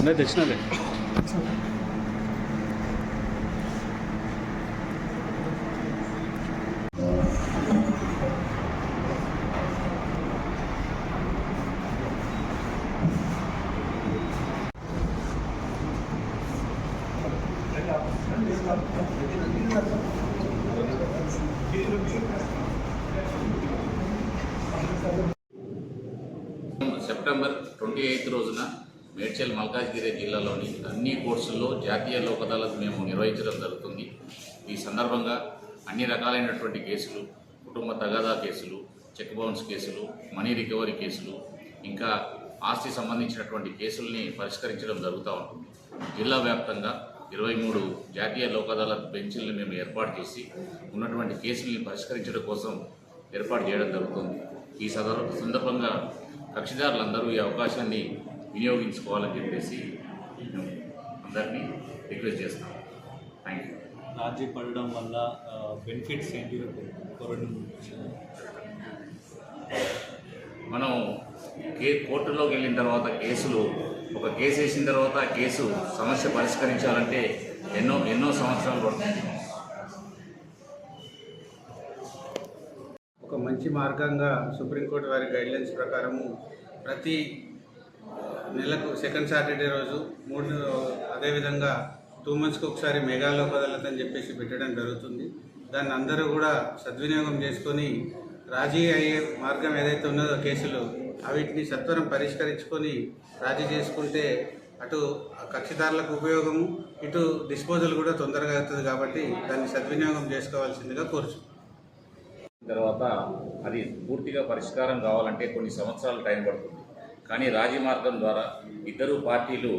నేను తెచ్చినదే September twenty eighth రోజున మేడ్చల్ మల్కాజ్గిరి జిల్లాలోని అన్ని కోర్సుల్లో జాతీయ లోక్ అదాలత్ మేము నిర్వహించడం జరుగుతుంది. ఈ సందర్భంగా అన్ని రకాలైనటువంటి కేసులు కుటుంబ తగాదా కేసులు చెక్ బౌన్స్ కేసులు మనీ రికవరీ కేసులు ఇంకా ఆస్తి సంబంధించినటువంటి కేసుల్ని పరిష్కరించడం జరుగుతూ ఉంటుంది. జిల్లా వ్యాప్తంగా ఇరవై మూడు జాతీయ లోక్ అదాలత్ బెంచ్లను మేము ఏర్పాటు చేసి ఉన్నటువంటి కేసుల్ని పరిష్కరించడం కోసం ఏర్పాటు చేయడం జరుగుతుంది. ఈ సందర్భంగా కక్షిదారులందరూ ఈ అవకాశాన్ని వినియోగించుకోవాలని చెప్పేసి మేము అందరినీ రిక్వెస్ట్ చేస్తాం థ్యాంక్ యూ రాజీ పడడం వల్ల బెనిఫిట్స్ ఏంటి. మనం కే కోర్టులోకి వెళ్ళిన తర్వాత కేసులు ఒక కేసు వేసిన తర్వాత ఆ కేసు సమస్య పరిష్కరించాలంటే ఎన్నో ఎన్నో సంవత్సరాలు పడుతుంది. ఒక మంచి మార్గంగా సుప్రీంకోర్టు వారి గైడ్లైన్స్ ప్రకారము ప్రతి నెలకు సెకండ్ సాటర్డే రోజు మూడు అదేవిధంగా టూ మంత్స్కి ఒకసారి మేఘాల్లో కదలత అని చెప్పేసి పెట్టడం జరుగుతుంది. దాన్ని అందరూ కూడా సద్వినియోగం చేసుకొని రాజీ అయ్యే మార్గం ఏదైతే ఉన్నదో కేసులు అవిటిని సత్వరం పరిష్కరించుకొని రాజీ చేసుకుంటే అటు కక్షిదారులకు ఉపయోగము ఇటు డిస్పోజల్ కూడా తొందరగా అవుతుంది కాబట్టి దాన్ని సద్వినియోగం చేసుకోవాల్సిందిగా కోరుచు. తర్వాత అది పూర్తిగా పరిష్కారం కావాలంటే కొన్ని సంవత్సరాలు టైం పడుతుంది. కానీ రాజీ మార్గం ద్వారా ఇద్దరు పార్టీలు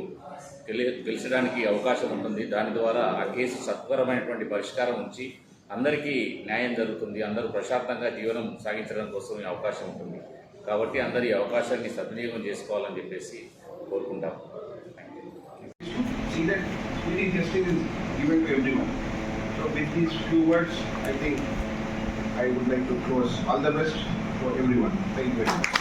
గెలిచడానికి అవకాశం ఉంటుంది దాని ద్వారా ఆ కేసు సత్వరమైనటువంటి పరిష్కారం ఉంచి అందరికీ న్యాయం జరుగుతుంది అందరూ ప్రశాంతంగా జీవనం సాగించడం కోసం అవకాశం ఉంటుంది కాబట్టి అందరి ఈ అవకాశాన్ని సద్వినియోగం చేసుకోవాలని చెప్పేసి కోరుకుంటాం. So with these few words, I think I would like to close. All the best for everyone. Thank you very much.